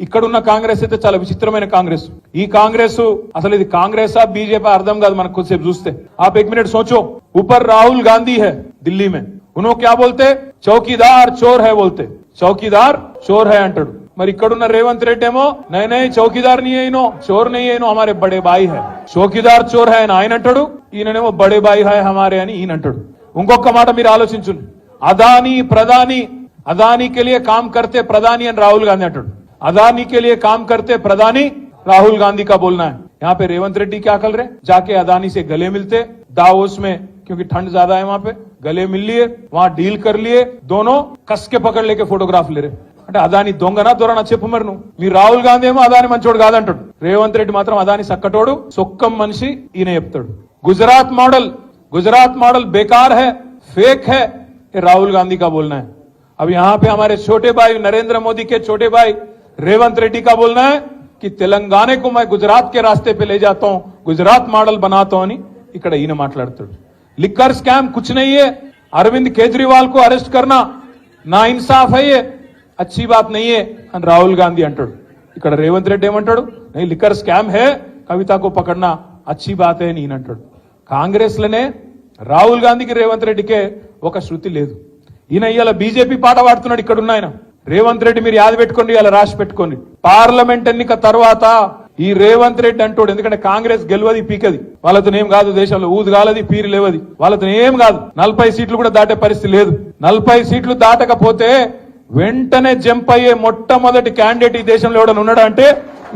ఇక్కడున్న కాంగ్రెస్ అయితే చాలా విచిత్రమైన కాంగ్రెస్ ఈ కాంగ్రెస్ అసలు ఇది కాంగ్రెసా బీజేపీ అర్థం కాదు మనకు కొద్దిసేపు చూస్తే आप एक मिनट सोचो ऊपर राहुल गांधी है दिल्ली में उन्होंने क्या बोलते चौकीदार चोर है बोलते चौकीदार चोर है అంటాడు మరి ఇక్కడున్న రేవంత్ రెడ్డి ఏమో నై నై చౌకీదార్ నీ అయినో చోర్ నై అయినో హమారే బడే బాయి హై చౌకీదార్ చోర్ హై అని ఆయన అంటాడు ఈయననేమో బడే బాయి హై హమారే అని ఈయన అంటాడు ఇంకొక మాట మీరు ఆలోచించండి అదానీ ప్రధాని अदानी के लिए काम करते प्रधानी అని राहुल गांधी అంటాడు अदानी के लिए काम करते प्रधानी, राहुल गांधी का बोलना है। यहाँ पे रेवंत रेड्डी क्या कर रहे जाके अदानी से गले मिलते, दावोस में, क्योंकि ठंड ज़्यादा है वहाँ पे, गले मिल लिए, वहाँ डील कर लिए, दोनों कस के पकड़ लेके फोटोग्राफ ले रहे అంటే అదాని దొంగనా దొరనా చెప్పు మరి నువ్వు మీ రాహుల్ గాంధీ ఏమో అదాని మంచోడు కాదంటాడు రేవంత్ రెడ్డి మాత్రం అదాని సక్కటోడు సొక్కం మనిషి ఈయన చెప్తాడు గుజరాత్ మోడల్ గుజరాత్ మోడల్ బేకార్ హే फेक है, ये राहुल गांधी का बोलना है। अब यहाँ पे हमारे छोटे भाई नरेंद्र मोदी के छोटे भाई रेवंत रेड्डी का बोलना है कि तेलंगाना को मैं गुजरात के रास्ते पे ले जाता हूं गुजरात मॉडल बनाता हूं అని ఇక్కడ ఈయన మాట్లాడుతాడు लिक्कर स्कैम कुछ नहीं है अरविंद केजरीवाल को अरेस्ट करना ना इंसाफ है ये अच्छी बात नहीं है అని రాహుల్ గాంధీ అంటాడు ఇక్కడ రేవంత్ రెడ్డి ఏమంటాడు नहीं लिक्कर स्कैम है కవిత को पकड़ना अच्छी बात है అని ఈయన అంటాడు కాంగ్రెస్ లోనే రాహుల్ గాంధీకి రేవంత్ రెడ్డికే ఒక శృతి లేదు ఈయన ఇవాళ బీజేపీ పాట పాడుతున్నాడు ఇక్కడ ఉన్న ఆయన రేవంత్ రెడ్డి మీరు యాద పెట్టుకోండి ఇలా రాసి పెట్టుకోండి. పార్లమెంట్ ఎన్నిక తర్వాత ఈ రేవంత్ రెడ్డి అంటాడు ఎందుకంటే కాంగ్రెస్ గెలవది పీకది. వాళ్ళతో ఏం కాదు దేశంలో ఊదు కాలది పీరు లేవది. వాళ్ళతో ఏం కాదు. నలభై సీట్లు కూడా దాటే పరిస్థితి లేదు. నలభై సీట్లు దాటకపోతే వెంటనే జంప్ అయ్యే మొట్టమొదటి క్యాండిడేట్ ఈ దేశంలో ఎవడని ఉన్నాడా అంటే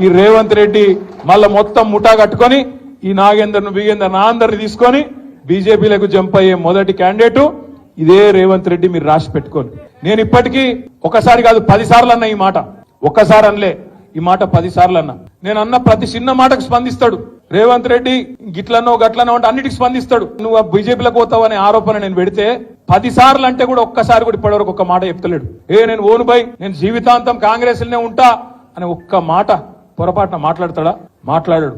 ఈ రేవంత్ రెడ్డి. మళ్ళా మొత్తం ముఠా కట్టుకొని ఈ నాగేందర్ను బిగేందర్ నా తీసుకొని బీజేపీలకు జంప్ అయ్యే మొదటి క్యాండిడేట్ ఇదే రేవంత్ రెడ్డి మీరు రాసి పెట్టుకోండి. నేను ఇప్పటికీ ఒకసారి కాదు పది సార్లు అన్న ఈ మాట. ఒక్కసారి అనలే. ఈ మాట పది సార్లు నేను అన్న ప్రతి చిన్న మాటకు స్పందిస్తాడు. రేవంత్ రెడ్డి గిట్లనో గట్లనో అంటే అన్నిటికి స్పందిస్తాడు. నువ్వు ఆ బీజేపీలకు పోతావు అనే ఆరోపణ నేను పెడితే పది సార్లు అంటే కూడా ఒక్కసారి కూడా ఇప్పటివరకు ఒక మాట చెప్తలేడు. ఏ నేను ఓను బై నేను జీవితాంతం కాంగ్రెస్ ఉంటా అని ఒక్క మాట పొరపాటున మాట్లాడతాడా? మాట్లాడాడు.